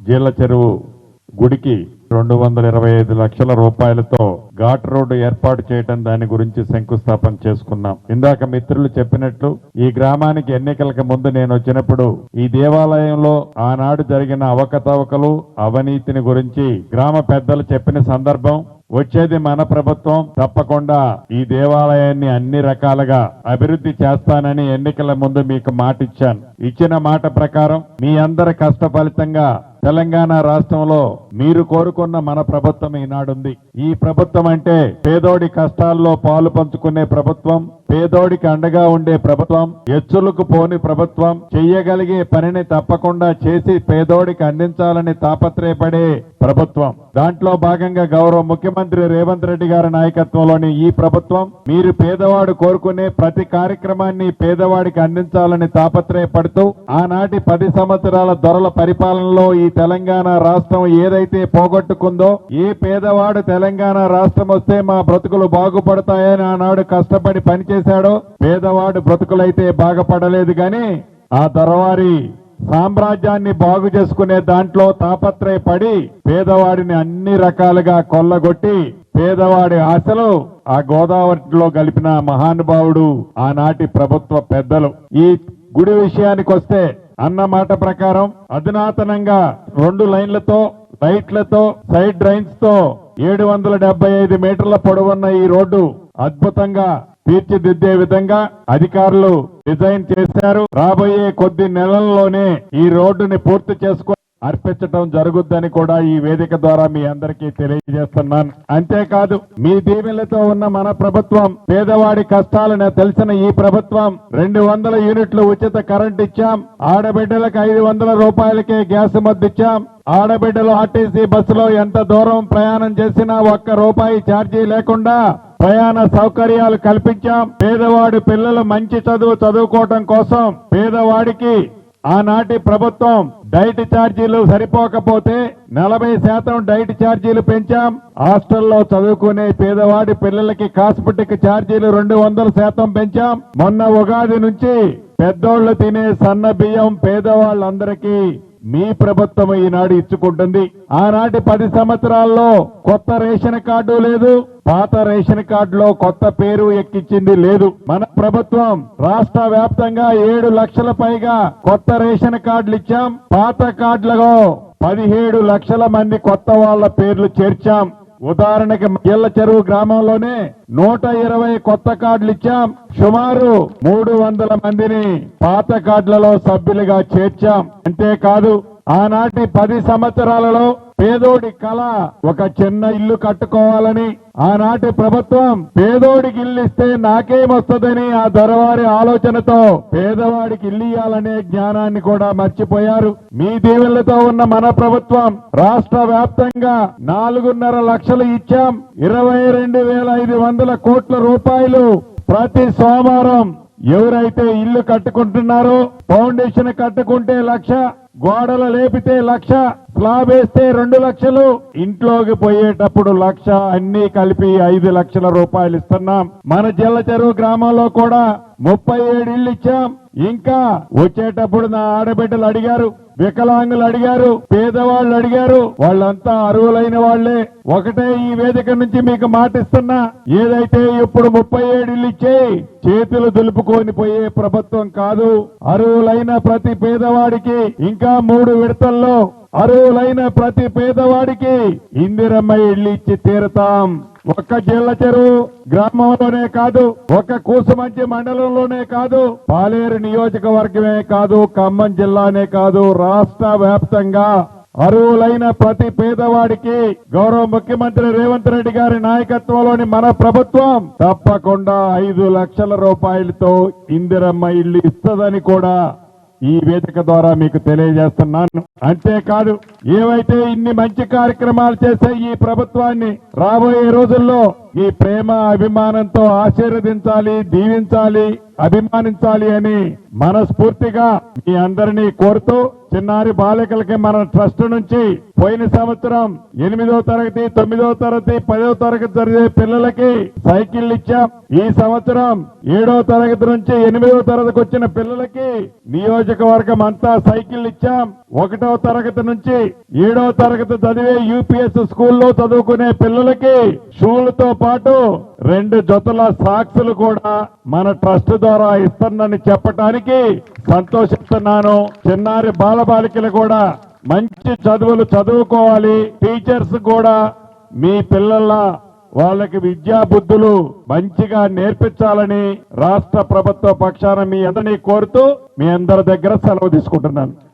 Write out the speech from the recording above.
జీళ్ళ చెరువు గుడికి రెండు వందల ఇరవై ఐదు లక్షల రూపాయలతో ఘాట్ రోడ్డు ఏర్పాటు చేయడం దాని గురించి శంకుస్థాపన చేసుకున్నాం. ఇందాక మిత్రులు చెప్పినట్లు ఈ గ్రామానికి ఎన్నికలకు ముందు నేను వచ్చినప్పుడు ఈ దేవాలయంలో ఆనాడు జరిగిన అవకతవకలు అవినీతిని గురించి గ్రామ పెద్దలు చెప్పిన సందర్భం వచ్చేది మన ప్రభుత్వం తప్పకుండా ఈ దేవాలయాన్ని అన్ని రకాలుగా అభివృద్ధి చేస్తానని ఎన్నికల ముందు మీకు మాట ఇచ్చాను ఇచ్చిన మాట ప్రకారం మీ అందరి కష్ట ఫలితంగా తెలంగాణ రాష్ట్రంలో మీరు కోరుకున్న మన ప్రభుత్వం ఈనాడుంది. ఈ ప్రభుత్వం అంటే పేదోడి కష్టాల్లో పాలు పంచుకునే ప్రభుత్వం పేదోడికి అండగా ఉండే ప్రభుత్వం ఎచ్చులకు పోని ప్రభుత్వం చెయ్యగలిగే పనిని తప్పకుండా చేసి పేదోడికి అందించాలని తాపత్రయపడే ప్రభుత్వం. దాంట్లో భాగంగా గౌరవ ముఖ్యమంత్రి రేవంత్ రెడ్డి గారి నాయకత్వంలోని ఈ ప్రభుత్వం మీరు పేదవాడు కోరుకునే ప్రతి కార్యక్రమాన్ని పేదవాడికి అందించాలని తాపత్రయపడుతూ ఆనాటి పది సంవత్సరాల దొరల పరిపాలనలో ఈ తెలంగాణ రాష్ట్రం ఏదైతే పోగొట్టుకుందో ఏ పేదవాడు తెలంగాణ రాష్ట్రం వస్తే మా బ్రతుకులు బాగుపడతాయని ఆనాడు కష్టపడి చేశాడో పేదవాడు బ్రతుకులైతే బాగుపడలేదు గాని ఆ దొరవారి సామ్రాజ్యాన్ని బాగు చేసుకునే దాంట్లో తాపత్రయపడి పేదవాడిని అన్ని రకాలుగా కొల్లగొట్టి పేదవాడి ఆశలు ఆ గోదావరిలో కలిపిన మహానుభావుడు ఆనాటి ప్రభుత్వ పెద్దలు. ఈ గుడి విషయానికి వస్తే అన్న మాట ప్రకారం అధునాతనంగా రెండు లైన్లతో లైట్లతో సైడ్ డ్రైన్స్తో ఏడు వందల డెబ్బై ఐదు మీటర్ల పొడవున్న ఈ రోడ్డు అద్భుతంగా తీర్చిదిద్దే విధంగా అధికారులు డిజైన్ చేశారు. రాబోయే కొద్ది నెలల్లోనే ఈ రోడ్డుని పూర్తి చేసుకుని అర్పించటం జరుగుద్దని కూడా ఈ వేదిక ద్వారా మీ అందరికీ తెలియజేస్తున్నాను. అంతేకాదు మీ దీవెలతో ఉన్న మన ప్రభుత్వం పేదవాడి కష్టాలను తెలిసిన ఈ ప్రభుత్వం రెండు వందల యూనిట్లు ఉచిత కరెంట్ ఇచ్చాం. ఆడబిడ్డలకు ఐదు వందల రూపాయలకే గ్యాస్ మద్దతు ఇచ్చాం ఆడబిడ్డలు ఆర్టీసీ బస్సులో ఎంత దూరం ప్రయాణం చేసినా ఒక్క రూపాయి ఛార్జీ లేకుండా ప్రయాణ సౌకర్యాలు కల్పించాం. పేదవాడి పిల్లలు మంచి చదువు చదువుకోవటం కోసం పేదవాడికి ఆనాటి ప్రభుత్వం డైట్ ఛార్జీలు సరిపోకపోతే నలభై శాతం డైట్ ఛార్జీలు పెంచాం. హాస్టల్లో చదువుకునే పేదవాడి పిల్లలకి కాస్మెటిక్ ఛార్జీలు రెండు వందల శాతం పెంచాం. మొన్న ఉగాది నుంచి పెద్దోళ్ళు తినే సన్న బియ్యం పేదవాళ్ళందరికీ మీ ప్రభుత్వం ఈనాడు ఇచ్చుకుంటుంది. ఆనాటి పది సంవత్సరాల్లో కొత్త రేషన్ కార్డు లేదు. పాత రేషన్ కార్డులో కొత్త పేరు ఎక్కించింది లేదు. మన ప్రభుత్వం రాష్ట్ర వ్యాప్తంగా ఏడు లక్షల పైగా కొత్త రేషన్ కార్డులు ఇచ్చాం. పాత కార్డులలో పదిహేడు లక్షల మంది కొత్త వాళ్ళ పేర్లు చేర్చాం. ఉదాహరణకి ఇళ్ళ చెరువు గ్రామంలోనే నూట ఇరవై కొత్త కార్డులు ఇచ్చాం. సుమారు మూడు వందల మందిని పాత కార్డులలో సభ్యులుగా చేర్చాం. అంతేకాదు ఆనాటి పది సంవత్సరాలలో పేదోడి కళ ఒక చిన్న ఇల్లు కట్టుకోవాలని ఆనాటి ప్రభుత్వం పేదోడికి ఇల్లు ఇస్తే నాకేమొస్తుందని ఆ దొరవారి ఆలోచనతో పేదవాడికి ఇల్లు ఇయ్యాలనే జ్ఞానాన్ని కూడా మర్చిపోయారు. మీ దీవెనలతో ఉన్న మన ప్రభుత్వం రాష్ట్ర వ్యాప్తంగా నాలుగున్నర లక్షలు ఇచ్చాం. ఇరవై రెండు వేల ఐదు వందల కోట్ల రూపాయలు ప్రతి సోమవారం ఎవరైతే ఇల్లు కట్టుకుంటున్నారో ఫౌండేషన్ కట్టుకుంటే లక్ష గోడలు లేపితే లక్ష స్లాబ్ వేస్తే రెండు లక్షలు. ఇంట్లోకి పోయేటప్పుడు లక్ష అన్ని కలిపి ఐదు లక్షల రూపాయలు ఇస్తున్నాం. మన జిల్లా చెరువు గ్రామంలో కూడా ముప్పై ఏడు ఇళ్ళు ఇచ్చాం. ఇంకా వచ్చేటప్పుడు నా ఆడబిడ్డలు అడిగారు వికలాంగులు అడిగారు పేదవాళ్ళు అడిగారు. వాళ్ళంతా అరువులైన వాళ్ళే ఒకటే ఈ వేదిక నుంచి మీకు మాటిస్తున్నా ఏదైతే ఇప్పుడు ముప్పై ఏడు ఇల్లు ఇచ్చే చేతులు దులుపుకొని పోయే ప్రభుత్వం కాదు. అరువులైన ప్రతి పేదవాడికి ఇంకా మూడు విడతల్లో అర్హులైన ప్రతి పేదవాడికి ఇందిరమ్మ ఇళ్ళు ఇచ్చి తీరుతాం. ఒక్క జిల్ల చెరువు గ్రామంలోనే కాదు ఒక కూసుమంచి మండలంలోనే కాదు పాలేరు నియోజకవర్గమే కాదు ఖమ్మం జిల్లానే కాదు రాష్ట్ర వ్యాప్తంగా అర్హులైన ప్రతి పేదవాడికి గౌరవ ముఖ్యమంత్రి రేవంత్ రెడ్డి గారి నాయకత్వంలోని మన ప్రభుత్వం తప్పకుండా ఐదు లక్షల రూపాయలతో ఇందిరమ్మ ఇల్లు ఇస్తుందని కూడా ఈ వేదిక ద్వారా మీకు తెలియజేస్తున్నాను. అంతేకాదు ఏవైతే ఇన్ని మంచి కార్యక్రమాలు చేసే ఈ ప్రభుత్వాన్ని రాబోయే రోజుల్లో ఈ ప్రేమ అభిమానంతో ఆశీర్వదించాలి దీవించాలి అభిమానించాలి అని మనస్ఫూర్తిగా మీ అందరినీ కోరుతూ చిన్నారి బాలికలకి మన ట్రస్ట్ నుంచి పోయిన సంవత్సరం ఎనిమిదో తరగతి తొమ్మిదో తరగతి పదో తరగతి చదివే పిల్లలకి సైకిల్ ఇచ్చాం. ఈ సంవత్సరం ఏడో తరగతి నుంచి ఎనిమిదో తరగతికి వచ్చిన పిల్లలకి నియోజకవర్గం అంతా సైకిల్ ఇచ్చాం. ఒకటో తరగతి నుంచి ఏడో తరగతి చదివే యూపీఎస్ స్కూల్లో చదువుకునే పిల్లలకి షూలతో పాటు రెండు జతల సాక్సులు కూడా మన ట్రస్ట్ ద్వారా ఇస్తానని చెప్పడానికి సంతోషిస్తున్నాను. చిన్నారి బాలబాలికలు కూడా మంచి చదువులు చదువుకోవాలి. టీచర్స్ కూడా మీ పిల్లల వాళ్ళకి విద్యా బుద్ధులు మంచిగా నేర్పించాలని రాష్ట్ర ప్రభుత్వ పక్షాన మీ అందరినీ కోరుతూ మీ అందరి దగ్గర సెలవు తీసుకుంటున్నాను.